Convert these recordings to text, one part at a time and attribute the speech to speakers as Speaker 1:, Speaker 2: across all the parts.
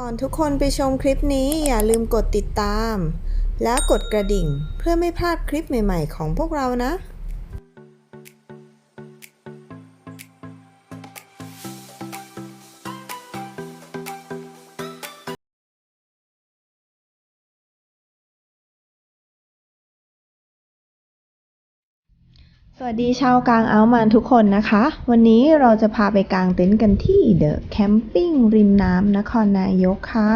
Speaker 1: ก่อนทุกคนไปชมคลิปนี้อย่าลืมกดติดตาม แล้วกดกระดิ่งเพื่อไม่พลาดคลิปใหม่ ๆ ของพวกเรานะ สวัสดีชาวกลางอัลมานทุกคนนะคะ วันนี้เราจะพาไปกางเต็นท์กันที่เดอะแคมปิ้งริมน้ำนครนายกค่ะ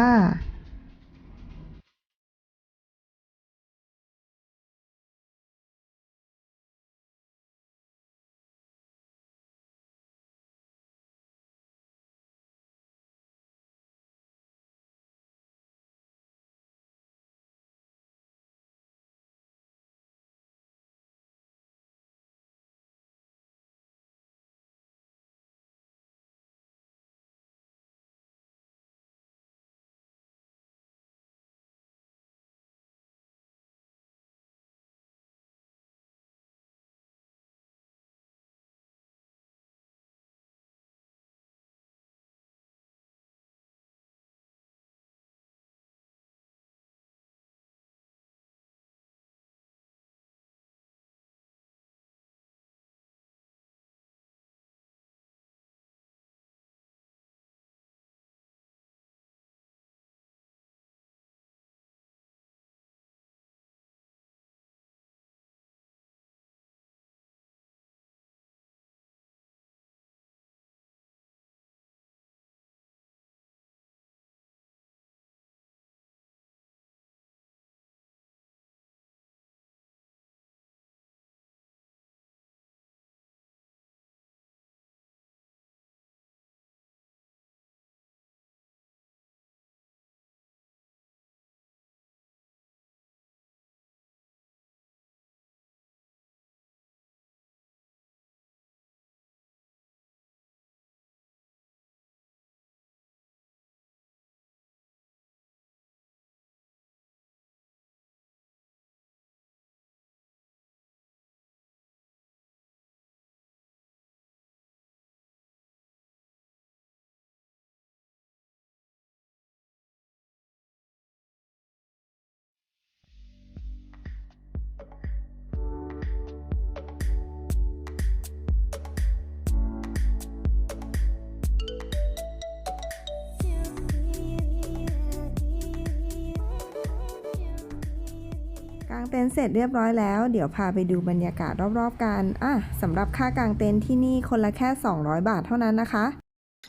Speaker 1: างเต็นท์เสร็จเรียบร้อยแล้ว เดี๋ยวพาไปดูบรรยากาศรอบๆกันอะสำหรับค่ากางเต็นท์ที่นี่คนละแค่ 200 บาทเท่านั้นนะคะ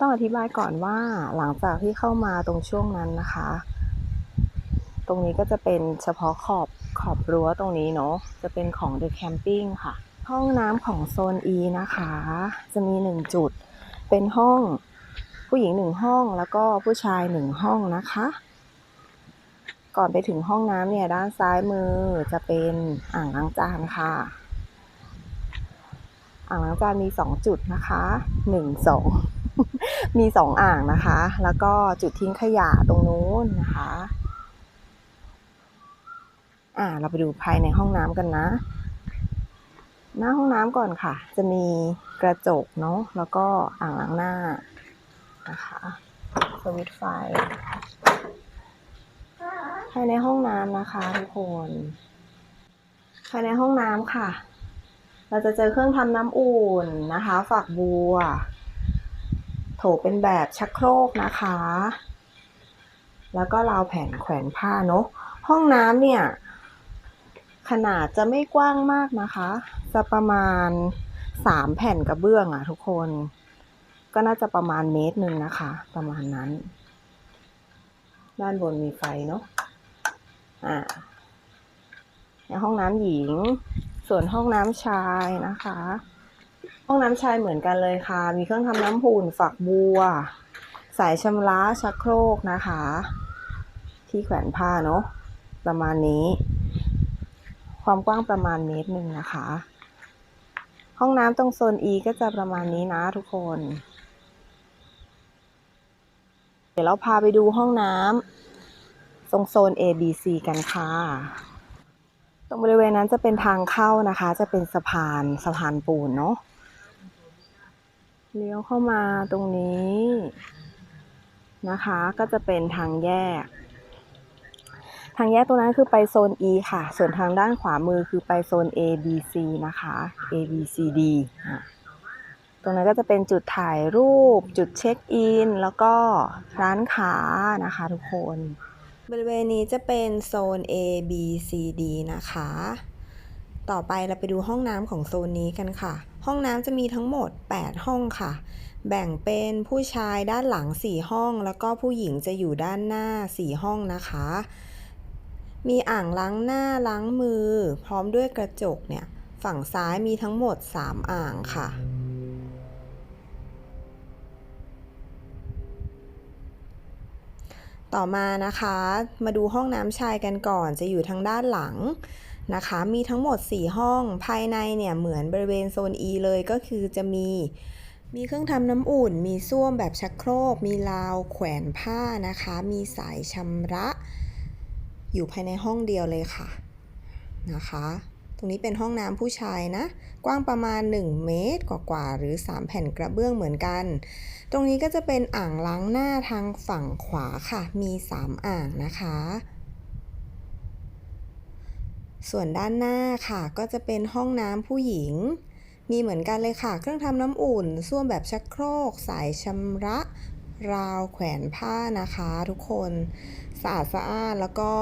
Speaker 2: ต้องอธิบายก่อนว่าหลังจากที่เข้ามาตรงช่วงนั้นนะคะ ตรงนี้ก็จะเป็นเฉพาะขอบขอบรั้วตรงนี้เนาะจะเป็นของ The Camping ค่ะ ห้องน้ำของโซน E นะคะ จะมีหนึ่งจุด เป็นห้องผู้หญิงหนึ่งห้องแล้วก็ผู้ชายหนึ่งห้องนะคะ ก่อนไปถึงห้องน้ำเนี่ยด้านซ้ายมือจะเป็นอ่างล้างจานค่ะ อ่างล้างจานมีสองจุดนะคะหนึ่งสองมีสองอ่างนะคะ แล้วก็จุดทิ้งขยะตรงนู้นนะคะ อ่า เราไปดูภายในห้องน้ำกันนะ หน้าห้องน้ำก่อนค่ะ จะมีกระจกเนาะแล้วก็อ่างล้างหน้านะคะสวิตไฟ ภายในห้องน้ำนะคะทุกคนภายในห้องน้ำค่ะ เราจะเจอเครื่องทำน้ำอุ่นนะคะ ฝักบัว โถเป็นแบบชักโครกนะคะ แล้วก็ราวแผ่นแขวนผ้าเนอะห้องน้ำเนี่ย ขนาดจะไม่กว้างมากนะคะ จะประมาณสามแผ่นกระเบื้องอะทุกคน ก็น่าจะประมาณเมตรหนึ่งนะคะ ประมาณนั้น ด้านบนมีไฟเนอะอ่าในห้องน้ำหญิง ส่วนห้องน้ำชายนะคะ ห้องน้ำชายเหมือนกันเลยค่ะ มีเครื่องทำน้ำหุ่นฝักบัว สายชำระชักโครกนะคะ ที่แขวนผ้าเนาะประมาณนี้ ความกว้างประมาณเมตรหนึ่งนะคะ ห้องน้ำตรงโซน E ก็จะประมาณนี้นะทุกคน เดี๋ยวเราพาไปดูห้องน้ำตรงโซน A B C กันค่ะ ตรงบริเวณนั้นจะเป็นทางเข้านะคะ จะเป็นสะพานสะพานปูนเนาะเลี้ยวเข้ามาตรงนี้
Speaker 1: นะคะ ก็จะเป็นทางแยก ทางแยกตรงนั้นคือไปโซน E ค่ะ ส่วนทางด้านขวามือคือไปโซน A B C นะคะ A B C D อะ ตรงนั้นก็จะเป็นจุดถ่ายรูป จุดเช็คอิน แล้วก็ร้านค้านะคะทุกคน บริเวณนี้จะเป็นโซน A B C D นะคะ ต่อไปเราไปดูห้องน้ำของโซนนี้กันค่ะ ห้องน้ำจะมีทั้งหมด 8 ห้องค่ะ แบ่งเป็นผู้ชายด้านหลัง 4 ห้อง แล้วก็ผู้หญิงจะอยู่ด้านหน้า 4 ห้องนะคะ มีอ่างล้างหน้าล้างมือ พร้อมด้วยกระจกเนี่ย ฝั่งซ้ายมีทั้งหมด 3 อ่างค่ะ ต่อมานะคะ มาดูห้องน้ำชายกันก่อนจะอยู่ทางด้านหลังนะคะ มีทั้งหมด 4 ห้องภายในเนี่ยเหมือนบริเวณโซน E เลยก็คือจะมีมีเครื่องทำน้ำอุ่น มีส้วมแบบชักโครก มีราวแขวนผ้านะคะ มีสายชำระ อยู่ภายในห้องเดียวเลยค่ะนะคะ รงนี้เป็นห้องน้ำผู้ชายนะ กว้างประมาณ 1 เมตรกว่าๆหรือ 3 แผ่นกระเบื้องเหมือนกัน ตรงนี้ก็จะเป็นอ่างล้างหน้าทางฝั่งขวาค่ะ มี 3 อ่างนะคะ ส่วนด้านหน้าค่ะ ก็จะเป็นห้องน้ำผู้หญิง มีเหมือนกันเลยค่ะ เครื่องทำน้ำอุ่นส้วมแบบชักโครก สายชำระราวแขวนผ้านะคะ ทุกคนสะอาดสะอ้านแล้วก็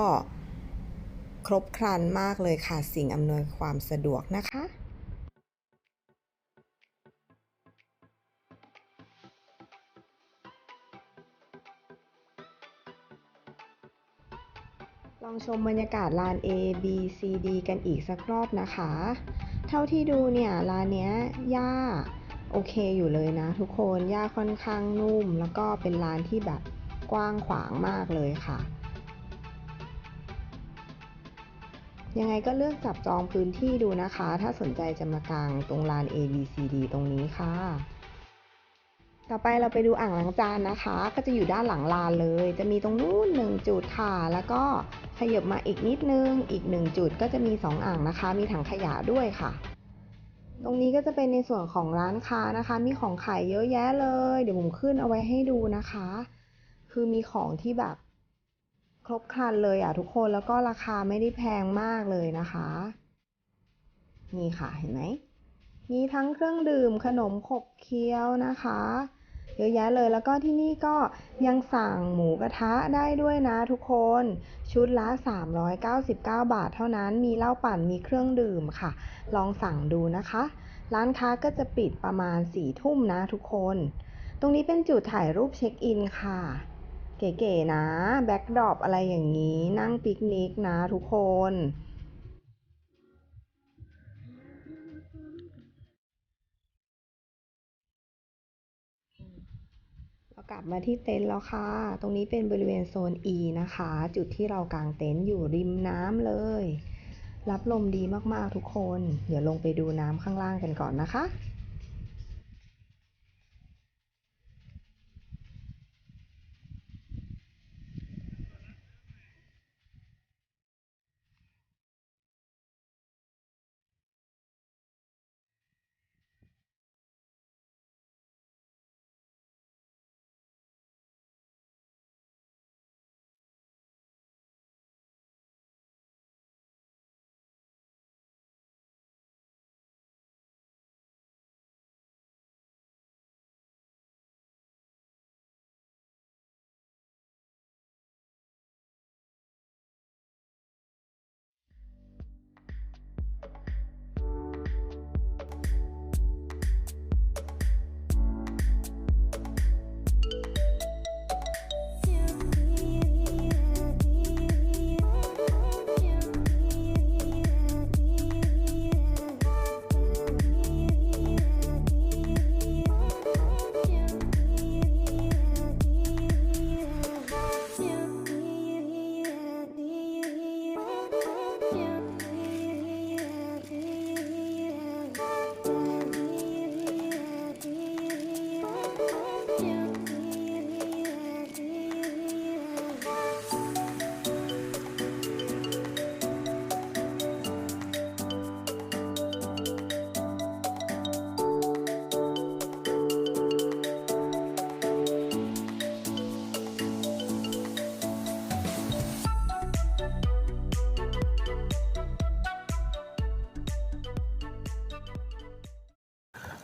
Speaker 1: รบครันมากเลยค่ะ สิ่งอำนวยความสะดวกนะคะลองชมบรรยากาศลาน A B C D กันอีกสักรอบนะคะ เท่าที่ดูเนี่ยลานเนี้ยหญ้าโอเคอยู่เลยนะทุกคนหญ้าค่อนข้างนุ่ม แล้วก็เป็นลานที่แบบกว้างขวางมากเลยค่ะ ยังไงก็เลือกจับจองพื้นที่ดูนะคะ ถ้าสนใจจะมากางตรงลาน A B C D ตรงนี้ค่ะ ต่อไปเราไปดูอ่างล้างจานนะคะ ก็จะอยู่ด้านหลังลานเลย จะมีตรงนู้นหนึ่งจุดค่ะ แล้วก็ขยับมาอีกนิดนึง อีกหนึ่งจุดก็จะมีสองอ่างนะคะ มีถังขยะด้วยค่ะตรงนี้ก็จะเป็นในส่วนของร้านค้านะคะ มีของขายเยอะแยะเลย เดี๋ยวผมขึ้นเอาไว้ให้ดูนะคะ คือมีของที่แบบ รบครันเลยอะทุกคนแล้วก็ราคาไม่ได้แพงมากเลยนะคะ นี่ค่ะเห็นไหมมีทั้งเครื่องดื่มขนมขบเคี้ยวนะคะเยอะแยะเลยแล้วก็ที่นี่ก็ยังสั่งหมูกระทะได้ด้วยนะทุกคนชุดละ 399 บาทเท่านั้นมีเหล้าปั่นมีเครื่องดื่มค่ะ ลองสั่งดูนะคะ ร้านค้าก็จะปิดประมาณ4ทุ่มนะทุกคน ตรงนี้เป็นจุดถ่ายรูปเช็คอินค่ะ เก๋ๆนะแบ็กดรอปอะไรอย่างนี้นั่งปิกนิกนะทุกคน เรากลับมาที่เต็นท์แล้วค่ะ ตรงนี้เป็นบริเวณโซน E นะคะ จุดที่เรากางเต็นท์อยู่ริมน้ำเลย รับลมดีมากๆทุกคน เดี๋ยวลงไปดูน้ำข้างล่างกันก่อนนะคะ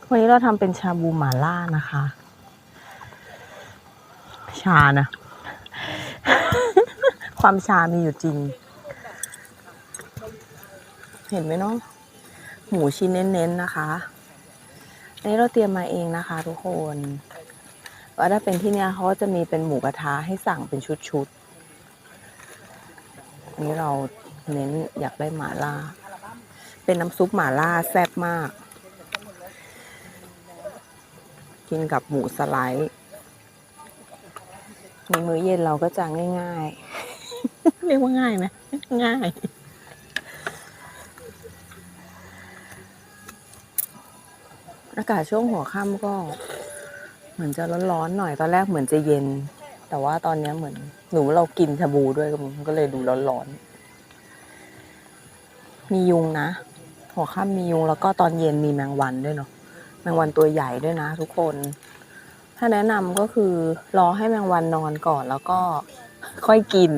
Speaker 2: วันนี้เราทำเป็นชาบูหม่าล่านะคะ ชานะ ความชามีอยู่จริง เห็นไหมเนาะหมูชิ้นเน้นๆนะคะอันนี้เราเตรียมมาเองนะคะ ทุกคนว่าถ้าเป็นที่เนี่ยเขาจะมีเป็นหมูกระทะให้สั่งเป็นชุดๆนนี้เราเน้นอยากได้หม่าล่า เป็นน้ำซุปหม่าล่าแซ่บมาก กินกับหมูสไลด์ในมื้อเย็นเราก็จะง่ายๆ เรียกว่าง่ายไหมง่าย อากาศช่วงหัวค่ำก็ เหมือนจะร้อนๆหน่อยตอนแรกเหมือนจะเย็น แต่ว่าตอนเนี้ยเหมือนหนูเรากินชาบูด้วยมันก็เลยดูร้อนๆมียุงนะ หัวค่ำมียุงแล้วก็ตอนเย็นมีแมงวันด้วยเนาะแมงวันตัวใหญ่ด้วยนะทุกคน ถ้าแนะนำก็คือรอให้แมงวันนอนก่อนแล้วก็ค่อยกิน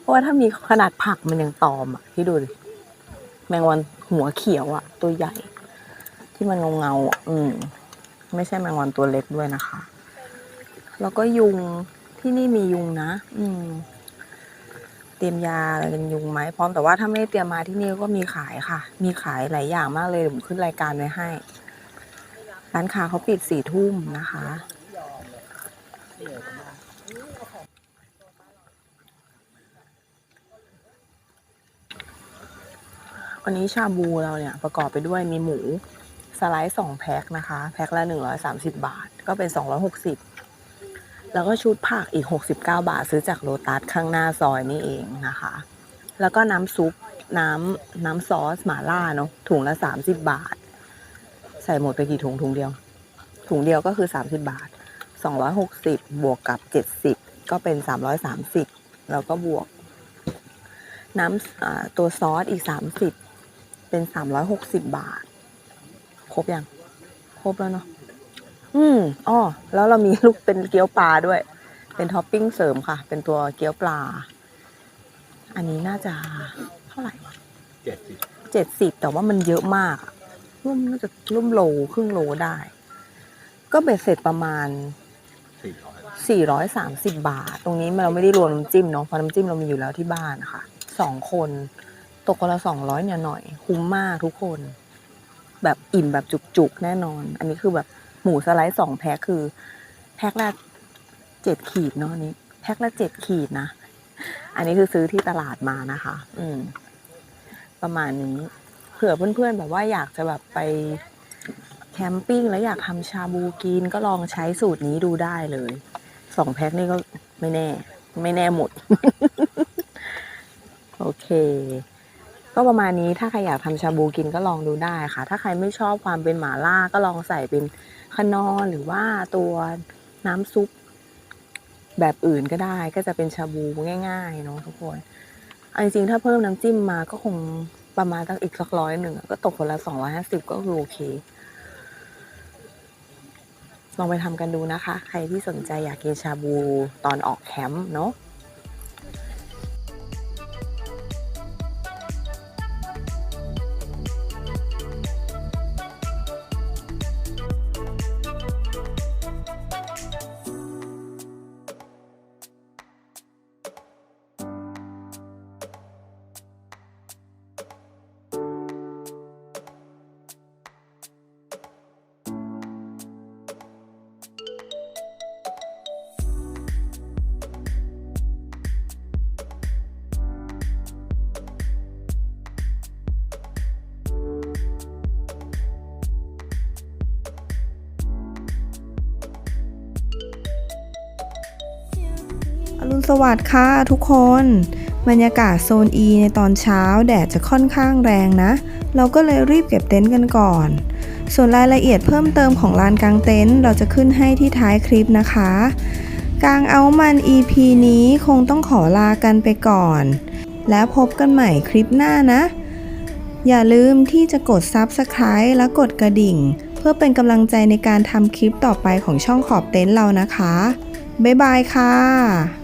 Speaker 2: เพราะว่าถ้ามีขนาดผักมันยังตอมอะที่ดูดิแมงวันหัวเขียวอะ ตัวใหญ่ ที่มันเงาๆอะอืมไม่ใช่แมงวันตัวเล็กด้วยนะคะ แล้วก็ยุงที่นี่มียุงนะ อืม เตรียมยาอะไรกันยุงไหมพร้อมแต่ว่าถ้าไม่ได้เตรียมมาที่นี่ก็มีขายค่ะ มีขายหลายอย่างมากเลยผมขึ้นรายการไว้ให้ ร้านค้าเขาปิดสี่ทุ่มนะคะ วันนี้ชาบูเราเนี่ยประกอบไปด้วยมีหมูสไลด์สองแพ็คนะคะ แพ็คละหนึ่งร้อยสามสิบาท ก็เป็นสองร้อยหกสิบแล้วก็ชุดผักอีกหกสิบเก้าบาทซื้อจากโลตัสข้างหน้าซอยนี่เองนะคะ แล้วก็น้ำซุปน้ำน้ำซอสหม่าล่าเนาะถุงละสามสิบบาท ใส่หมดไปกี่ถุงถุงเดียว ถุงเดียวก็คือสามสิบาทสองร้อยหกสิบบวกกับเจ็ดสิบก็เป็นสามร้อยสามสิบแล้วก็บวก น้ำอ่าตัวซอสอีกสามสิบเป็นสามร้อยหกสิบบาท ครบยัง ครบแล้วเนาะอืมอ๋อแล้วเรามีลูกเป็นเกี๊ยวปลาด้วย เป็นท็อปปิ้งเสริมค่ะ เป็นตัวเกี๊ยวปลา อันนี้น่าจะเท่าไหร่วะ
Speaker 3: เจ็ดสิบ
Speaker 2: เจ็ดสิบแต่ว่ามันเยอะมากอะ ร่วมน่าจะร่วมโลครึ่งโลได้ ก็เบ็ดเสร็จประมาณ
Speaker 3: สี่ร้อย
Speaker 2: 430 บาท ตรงนี้เราไม่ได้รวมน้ำจิ้มเนาะเพราะน้ำจิ้มเรามีอยู่แล้วที่บ้านนะคะสองคนตกคนละ200เนี่ยหน่อย คุ้มมากทุกคน แบบอิ่มแบบจุกๆแน่นอน อันนี้คือแบบหมูสไลด์สองแพ็คคือ แพ็คละเจ็ดขีดเนาะอันนี้ แพ็คละเจ็ดขีดนะ อันนี้คือซื้อที่ตลาดมานะคะ อืม ประมาณนี้ เผื่อเพื่อนๆแบบว่าอยากจะแบบไปแคมปิ้งแล้วอยากทำชาบูกินก็ลองใช้สูตรนี้ดูได้เลยสองแพ็คนี่ก็ไม่แน่ ไม่แน่หมด โอเค ก็ประมาณนี้ถ้าใครอยากทำชาบูกินก็ลองดูได้ค่ะ ถ้าใครไม่ชอบความเป็นหม่าล่าก็ลองใส่เป็นขนอนหรือว่าตัวน้ำซุปแบบอื่นก็ได้ ก็จะเป็นชาบูง่ายๆเนาะทุกคนจริงๆถ้าเพิ่มน้ำจิ้มมาก็คง ประมาณตั้งอีกสักร้อยหนึ่งก็ตกคนละสองร้อยห้าสิบก็คือโอเค ลองไปทำกันดูนะคะ ใครที่สนใจอยากกินชาบูตอนออกแคมป์เนาะ
Speaker 1: สวัสดิ์ค่ะทุกคน บรรยากาศโซน E ในตอนเช้าแดดจะค่อนข้างแรงนะ เราก็เลยรีบเก็บเต็นท์กันก่อน ส่วนรายละเอียดเพิ่มเติมของลานกางเต็นท์เราจะขึ้นให้ที่ท้ายคลิปนะคะกางเอามัน EP นี้คงต้องขอลากันไปก่อน แล้วพบกันใหม่คลิปหน้านะ อย่าลืมที่จะกด Subscribe และกดกระดิ่ง เพื่อเป็นกำลังใจในการทำคลิปต่อไปของช่องขอบเต็นท์เรานะคะ บ๊ายบายค่ะ